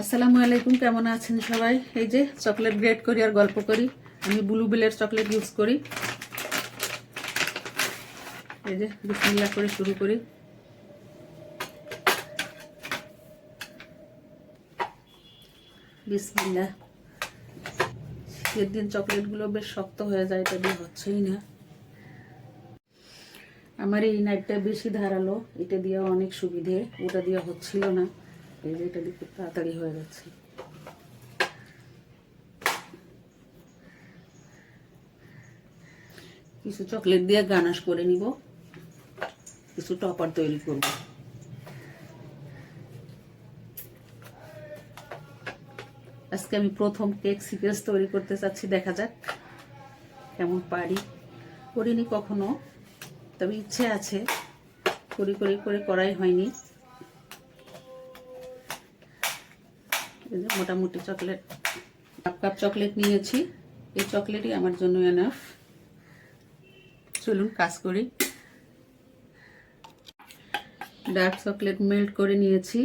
আসসালামু আলাইকুম, কেমন আছেন সবাই? এই যে চকলেট গ্রেড করি আর গল্প করি। আমি ব্লু বিলের চকলেট ইউজ করি। এই যে বিসমিল্লাহ করে শুরু করি। বিসমিল্লা শীতের দিন চকলেটগুলো বেশ শক্ত হয়ে যায়, এটা দিয়ে হচ্ছেই না। আমার এই নাইটটা বেশি ধারালো, এটা দিয়ে অনেক সুবিধে, ওটা দিয়ে হচ্ছিল না। এই যে এটা দিয়ে খুব তাড়াতাড়ি হয়ে যাচ্ছে কিছু চকলেট দিয়ে গানাশ করে নিব। কিছু টপার তৈরি করব। আজকে আমি প্রথম কেক সিকেন্স তৈরি করতে চাচ্ছি, দেখা যাক কেমন পারি। করিনি কখনো, তবে ইচ্ছে আছে। করি করি করে করাই হয়নি। মোটামুটি চকলেট, হাফ কাপ চকলেট নিয়েছি। এই চকলেটই আমার জন্য এনাফ চলুন কাজ করি। ডার্ক চকলেট মেল্ট করে নিয়েছি।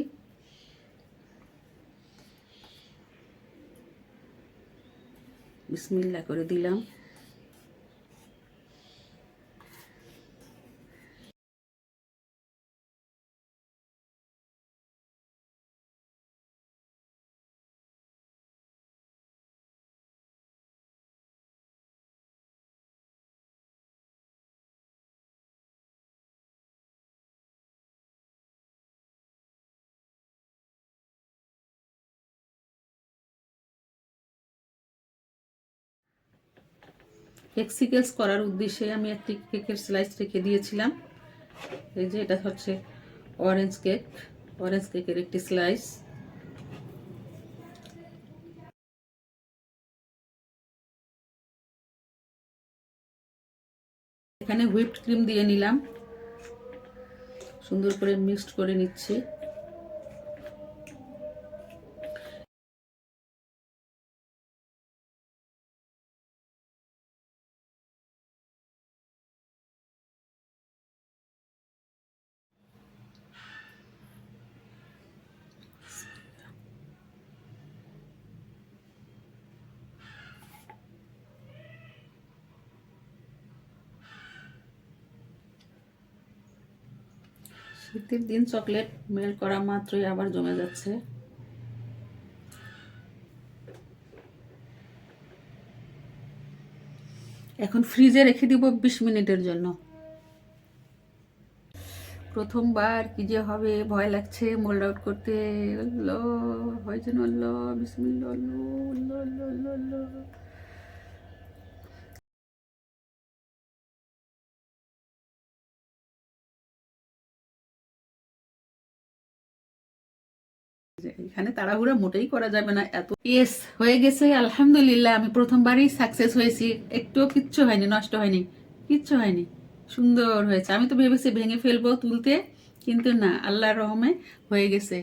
বিসমিল্লা করে দিলাম। কেকসিকেলস করার উদ্দেশ্যে আমি একটি কেকের স্লাইস রেখে দিয়েছিলাম। এই যে এটা হচ্ছে অরেঞ্জ কেক অরেঞ্জ কেকের একটি স্লাইস এখানে হুইপড ক্রিম দিয়ে নিলাম। সুন্দর করে মিক্সড করে নিচ্ছি। শীতের দিন চকলেট মেল্ট করা মাত্রই আবার জমে যাচ্ছে। এখন ফ্রিজে রেখে দিব বিশ মিনিটের জন্য। প্রথমবার কি যে হবে, ভয় লাগছে, মোল্ড আউট করতে। হয়েছে নল্লো বিসমিল্লা এখানে তাড়াহুড়া মোটেই করা যাবে না। এত ইয়েস হয়ে গেছে, আলহামদুলিল্লাহ, আমি প্রথমবারই সাকসেস হয়েছি। একটুও কিচ্ছু হয়নি, নষ্ট হয়নি, কিচ্ছু হয়নি। সুন্দর হয়েছে। আমি তো ভেবেছি ভেঙে ফেলব তুলতে, কিন্তু না, আল্লাহর রহমে হয়ে গেছে।